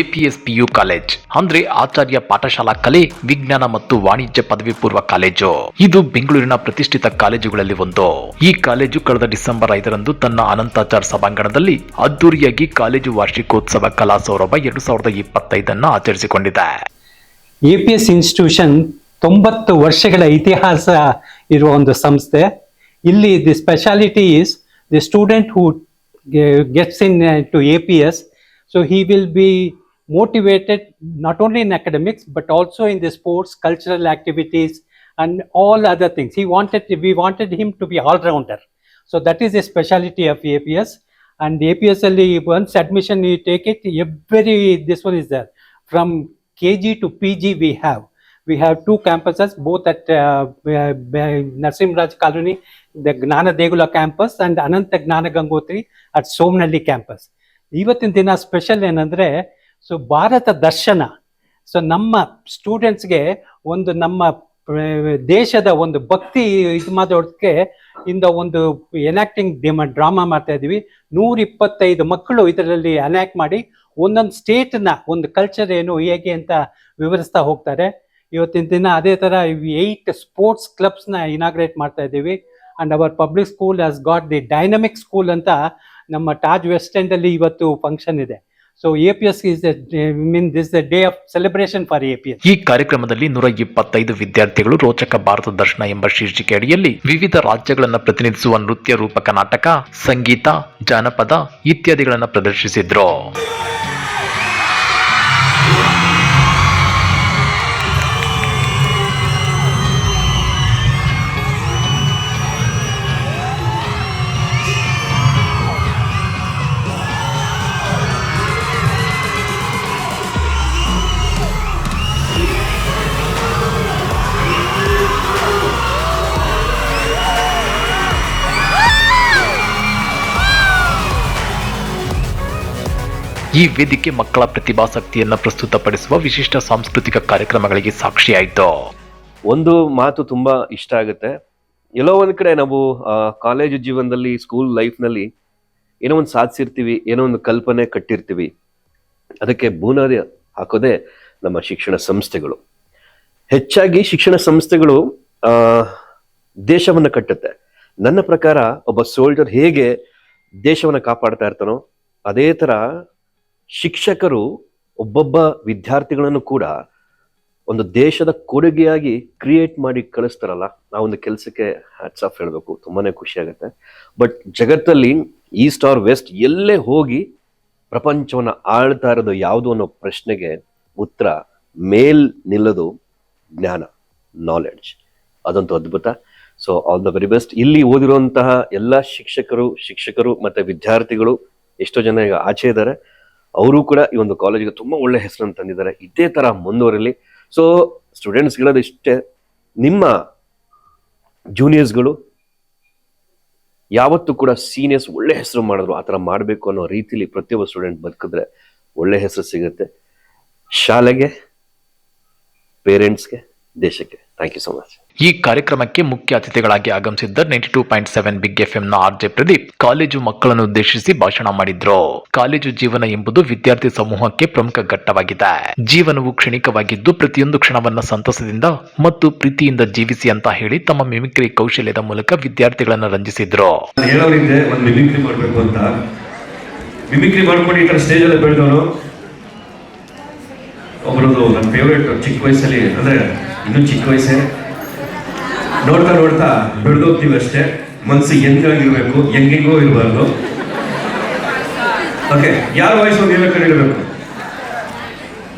APS PU college. ಅಂದ್ರೆ ಆಚಾರ್ಯ ಪಾಠಶಾಲಾ, ಕಲೆ, ವಿಜ್ಞಾನ ಮತ್ತು ವಾಣಿಜ್ಯ ಪದವಿ ಪೂರ್ವ ಕಾಲೇಜು. ಇದು ಬೆಂಗಳೂರಿನ ಪ್ರತಿಷ್ಠಿತ ಕಾಲೇಜುಗಳಲ್ಲಿ ಒಂದು. ಈ ಕಾಲೇಜು ಕಳೆದ ಡಿಸೆಂಬರ್ ಐದರಂದು ತನ್ನ ಅನಂತಾಚಾರ್ ಸಭಾಂಗಣದಲ್ಲಿ ಅದ್ದೂರಿಯಾಗಿ ಕಾಲೇಜು ವಾರ್ಷಿಕೋತ್ಸವ ಕಲಾ ಸೌರಭ ಎರಡು ಸಾವಿರದ ಇಪ್ಪತ್ತೈದನ್ನು ಆಚರಿಸಿಕೊಂಡಿದೆ. ಎಪಿಎಸ್ ಇನ್ಸ್ಟಿಟ್ಯೂಷನ್ ತೊಂಬತ್ತು ವರ್ಷಗಳ ಇತಿಹಾಸ ಇರುವ ಒಂದು ಸಂಸ್ಥೆ. ಇಲ್ಲಿ the speciality is the student who gets into A P S so he will be Motivated not only in academics but also in the sports cultural activities and all other things he wanted we wanted him to be allrounder so that is a speciality of A P S and APS ಅಲ್ಲಿ once admission you take it, every this one is there. From KG to PG we have. We have two campuses, both at uh, Narsim Raj Colony, the Gnana Degula campus and Ananta Gnana Gangotri at Somnalli campus. ಇವತ್ತಿನ ದಿನ special ಏನಂದ್ರೆ so Bharat ದರ್ಶನ so ನಮ್ಮ ಸ್ಟೂಡೆಂಟ್ಸ್ಗೆ ಒಂದು ನಮ್ಮ ದೇಶದ ಒಂದು ಭಕ್ತಿ ಇದು ಮಾಡೋದಕ್ಕೆ ಇಂದ ಒಂದು ಎನಾಕ್ಟಿಂಗ್ ಡ್ರಾಮಾ ಮಾಡ್ತಾ ಇದೀವಿ ನೂರ ಇಪ್ಪತ್ತೈದು ಮಕ್ಕಳು ಇದರಲ್ಲಿ ಅನ್ಯಾಕ್ಟ್ ಮಾಡಿ ಒಂದೊಂದು ಸ್ಟೇಟ್ನ ಒಂದು ಕಲ್ಚರ್ ಏನು ಹೇಗೆ ಅಂತ ವಿವರಿಸ್ತಾ ಹೋಗ್ತಾರೆ. ಇವತ್ತಿನ ದಿನ ಅದೇ ಥರ ಏಯ್ಟ್ ಸ್ಪೋರ್ಟ್ಸ್ ಕ್ಲಬ್ಸ್ನ ಇನಾಗ್ರೇಟ್ ಮಾಡ್ತಾ ಇದ್ದೀವಿ. And our public school has got the dynamic school ಅಂತ ನಮ್ಮ ತಾಜ್ ವೆಸ್ಟ್ ಎಂಡಲ್ಲಿ ಇವತ್ತು ಫಂಕ್ಷನ್ ಇದೆ. So A P S is mean this the day of celebration for A P S ಈ ಕಾರ್ಯಕ್ರಮದಲ್ಲಿ ನೂರ ಇಪ್ಪತ್ತೈದು ವಿದ್ಯಾರ್ಥಿಗಳು ರೋಚಕ ಭಾರತ ದರ್ಶನ ಎಂಬ ಶೀರ್ಷಿಕೆ ಅಡಿಯಲ್ಲಿ ವಿವಿಧ ರಾಜ್ಯಗಳನ್ನು ಪ್ರತಿನಿಧಿಸುವ ನೃತ್ಯ ರೂಪಕ ನಾಟಕ, ಸಂಗೀತ, ಜಾನಪದ ಇತ್ಯಾದಿಗಳನ್ನು ಪ್ರದರ್ಶಿಸಿದ್ರು. ಈ ವೇದಿಕೆ ಮಕ್ಕಳ ಪ್ರತಿಭಾಸಕ್ತಿಯನ್ನು ಪ್ರಸ್ತುತಪಡಿಸುವ ವಿಶಿಷ್ಟ ಸಾಂಸ್ಕೃತಿಕ ಕಾರ್ಯಕ್ರಮಗಳಿಗೆ ಸಾಕ್ಷಿಯಾಯಿತು. ಒಂದು ಮಾತು ತುಂಬಾ ಇಷ್ಟ ಆಗುತ್ತೆ. ಎಲ್ಲೋ ಒಂದು ಕಡೆ ನಾವು ಕಾಲೇಜು ಜೀವನದಲ್ಲಿ ಸ್ಕೂಲ್ ಲೈಫ್ನಲ್ಲಿ ಏನೋ ಒಂದು ಸಾಧಿಸಿರ್ತೀವಿ, ಏನೋ ಒಂದು ಕಲ್ಪನೆ ಕಟ್ಟಿರ್ತೀವಿ. ಅದಕ್ಕೆ ಬುನಾದಿ ಹಾಕೋದೇ ನಮ್ಮ ಶಿಕ್ಷಣ ಸಂಸ್ಥೆಗಳು. ಹೆಚ್ಚಾಗಿ ಶಿಕ್ಷಣ ಸಂಸ್ಥೆಗಳು ದೇಶವನ್ನು ಕಟ್ಟುತ್ತೆ. ನನ್ನ ಪ್ರಕಾರ ಒಬ್ಬ ಸೋಲ್ಜರ್ ಹೇಗೆ ದೇಶವನ್ನು ಕಾಪಾಡ್ತಾ ಇರ್ತಾನೋ, ಅದೇ ತರ ಶಿಕ್ಷಕರು ಒಬ್ಬೊಬ್ಬ ವಿದ್ಯಾರ್ಥಿಗಳನ್ನು ಕೂಡ ಒಂದು ದೇಶದ ಕೊಡುಗೆಯಾಗಿ ಕ್ರಿಯೇಟ್ ಮಾಡಿ ಕಳಿಸ್ತಾರಲ್ಲ ಆ ಒಂದು ಕೆಲಸಕ್ಕೆ ಹ್ಯಾಟ್ಸ್ ಆಫ್ ಹೇಳಬೇಕು, ತುಂಬಾನೇ ಖುಷಿ ಆಗುತ್ತೆ. ಬಟ್ ಜಗತ್ತಲ್ಲಿ ಈಸ್ಟ್ ಆರ್ ವೆಸ್ಟ್ ಎಲ್ಲೇ ಹೋಗಿ ಪ್ರಪಂಚವನ್ನು ಆಳ್ತಾ ಇರೋದು ಯಾವುದು ಅನ್ನೋ ಪ್ರಶ್ನೆಗೆ ಉತ್ತರ ಮೇಲ್ ನಿಲ್ಲೋದು ಜ್ಞಾನ ನಾಲೆಡ್ಜ್ ಅದಂತೂ ಅದ್ಭುತ. So all the very best ಇಲ್ಲಿ ಓದಿರುವಂತಹ ಎಲ್ಲ ಶಿಕ್ಷಕರು ಶಿಕ್ಷಕರು ಮತ್ತೆ ವಿದ್ಯಾರ್ಥಿಗಳು ಎಷ್ಟೋ ಜನ ಈಗ ಆಚೆ ಇದ್ದಾರೆ. ಅವರು ಕೂಡ ಈ ಒಂದು ಕಾಲೇಜಿಗೆ ತುಂಬ ಒಳ್ಳೆ ಹೆಸರನ್ನು ತಂದಿದ್ದಾರೆ. ಇದೇ ತರ ಮುಂದುವರಲಿ. ಸೊ ಸ್ಟೂಡೆಂಟ್ಸ್ ಹೇಳೋದು ಇಷ್ಟೇ, ನಿಮ್ಮ ಜೂನಿಯರ್ಸ್ಗಳು ಯಾವತ್ತೂ ಕೂಡ ಸೀನಿಯರ್ಸ್ ಒಳ್ಳೆ ಹೆಸರು ಮಾಡಿದ್ರು, ಆ ಥರ ಮಾಡಬೇಕು ಅನ್ನೋ ರೀತಿಲಿ ಪ್ರತಿಯೊಬ್ಬ ಸ್ಟೂಡೆಂಟ್ ಬದುಕಿದ್ರೆ ಒಳ್ಳೆ ಹೆಸರು ಸಿಗುತ್ತೆ. ಶಾಲೆಗೆ ಪೇರೆಂಟ್ಸ್ಗೆ ದೇಶಕ್ಕೆ. ಥ್ಯಾಂಕ್ ಯು ಸೋ ಮಚ್ ಈ ಕಾರ್ಯಕ್ರಮಕ್ಕೆ ಮುಖ್ಯ ಅತಿಥಿಗಳಾಗಿ ಆಗಮಿಸಿದ್ದ ninety two point seven big ಎಫ್ನ R J Pradeep college ಮಕ್ಕಳನ್ನು ಉದ್ದೇಶಿಸಿ ಭಾಷಣ ಮಾಡಿದ್ರು. ಕಾಲೇಜು ಜೀವನ ಎಂಬುದು ವಿದ್ಯಾರ್ಥಿ ಸಮೂಹಕ್ಕೆ ಪ್ರಮುಖ ಘಟ್ಟವಾಗಿದೆ. ಜೀವನವು ಕ್ಷಣಿಕವಾಗಿದ್ದು ಪ್ರತಿಯೊಂದು ಕ್ಷಣವನ್ನ ಸಂತಸದಿಂದ ಮತ್ತು ಪ್ರೀತಿಯಿಂದ ಜೀವಿಸಿ ಅಂತ ಹೇಳಿ ತಮ್ಮ ಮಿಮಿಕ್ರಿ ಕೌಶಲ್ಯದ ಮೂಲಕ ವಿದ್ಯಾರ್ಥಿಗಳನ್ನ ರಂಜಿಸಿದ್ರು. ಮಿಮಿಕ್ರಿ ಮಾಡಬೇಕು ಅಂತ. ಮಿಮಿಕ್ರಿ ಮಾಡ್ಕೊಂಡು ಈ ಸ್ಟೇಜಲ್ಲಿ ಬೆಳೆದವನು ಒಬ್ಬರದು ನನ್ನ ಫೇವ್ರೇಟ್ ಚಿಕ್ಕ ವಯಸ್ಸಲ್ಲಿ ಅಂದರೆ ಇನ್ನೂ ಚಿಕ್ಕ ವಯಸ್ಸೇ ನೋಡ್ತಾ ನೋಡ್ತಾ ಬೆಳೆದೋಗ್ತೀವಿ ಅಷ್ಟೇ ಮನಸ್ಸು ಹೆಂಗಾಗಿರ್ಬೇಕು ಹೆಂಗೆಂಗೋ ಇರಬಾರ್ದು ಓಕೆ ಯಾರ ವಯಸ್ಸು ಹೇಳಕ್ಕೆ ಇಡಬೇಕು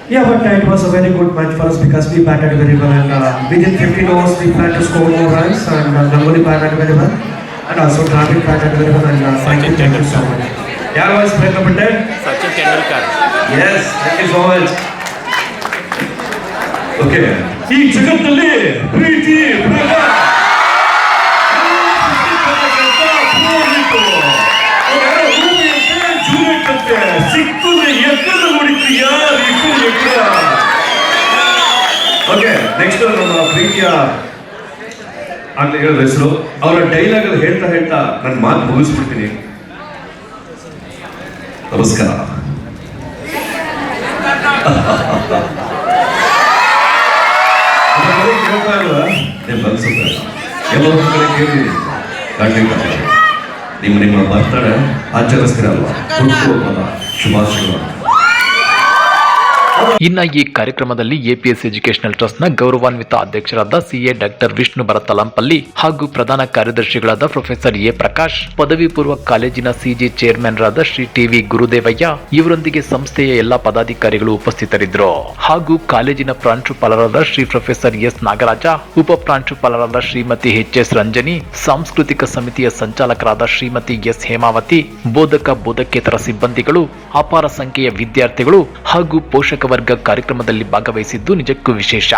Yeah, but uh, it was a very good match for us because we batted very well and uh, within 15 overs we planned to score more runs and uh, Nangoli batted very well and also Dravid batted very well and uh, thank you, thank you so much. ಯಾರ ವಯಸ್ಸು ಪ್ರಯತ್ನ ಪಟ್ಟೆ Sachin Tendulkar yes thank you so much okay. ಈ ಜಗತ್ತಲ್ಲಿ ಪ್ರೀತಿ, ಪ್ರೇಮ. Okay next ನಮ್ಮ ಪ್ರೀತಿಯ ಆಗ್ಲೇ ಹೇಳಿದ ಹೆಸರು. ಅವರ ಡೈಲಾಗ್ ಅಲ್ಲಿ ಹೇಳ್ತಾ ಹೇಳ್ತಾ ನನ್ನ ಮಾತು ಮುಗಿಸ್ಬಿಡ್ತೀನಿ. ನಮಸ್ಕಾರ. ಎಲ್ಲೋ ಒಂದ್ ಕಡೆ ಕೇಳಿದ್ದೀನಿ ಖಂಡಿತ ನಿಮ್ಮ ನಿಮ್ಮ ಬರ್ತಡೇ ಆಚರಿಸ್ತೀರಲ್ವಾ? ಶುಭಾಶಯಗಳು. ಇನ್ನ ಈ ಕಾರ್ಯಕ್ರಮದಲ್ಲಿ ಎಪಿಎಸ್ ಎಜುಕೇಶನಲ್ ಟ್ರಸ್ಟ್ನ ಗೌರವಾನ್ವಿತ ಅಧ್ಯಕ್ಷರಾದ ಸಿಎ ಡಾಕ್ಟರ್ ವಿಷ್ಣು ಭರತಲಂಪಲ್ಲಿ ಹಾಗೂ ಪ್ರಧಾನ ಕಾರ್ಯದರ್ಶಿಗಳಾದ ಪ್ರೊಫೆಸರ್ ಎ ಪ್ರಕಾಶ್, ಪದವಿ ಪೂರ್ವ ಕಾಲೇಜಿನ ಸಿಜಿ ಚೇರ್ಮನ್ ರಾದ ಶ್ರೀ ಟಿವಿ ಗುರುದೇವಯ್ಯ ಇವರೊಂದಿಗೆ ಸಂಸ್ಥೆಯ ಎಲ್ಲಾ ಪದಾಧಿಕಾರಿಗಳು ಉಪಸ್ಥಿತರಿದ್ದರು. ಹಾಗೂ ಕಾಲೇಜಿನ ಪ್ರಾಂಶುಪಾಲರಾದ ಶ್ರೀ ಪ್ರೊಫೆಸರ್ ಎಸ್ ನಾಗರಾಜ, ಉಪ ಪ್ರಾಂಶುಪಾಲರಾದ ಶ್ರೀಮತಿ ಎಚ್ ಎಸ್ ರಂಜನಿ, ಸಾಂಸ್ಕೃತಿಕ ಸಮಿತಿಯ ಸಂಚಾಲಕರಾದ ಶ್ರೀಮತಿ ಎಸ್ ಹೇಮಾವತಿ, ಬೋಧಕ ಬೋಧಕೇತರ ಸಿಬ್ಬಂದಿಗಳು, ಅಪಾರ ಸಂಖ್ಯೆಯ ವಿದ್ಯಾರ್ಥಿಗಳು ಹಾಗೂ ಪೋಷಕ ವರ್ಗ ಕಾರ್ಯಕ್ರಮದಲ್ಲಿ ಭಾಗವಹಿಸಿದ್ದು ನಿಜಕ್ಕೂ ವಿಶೇಷ.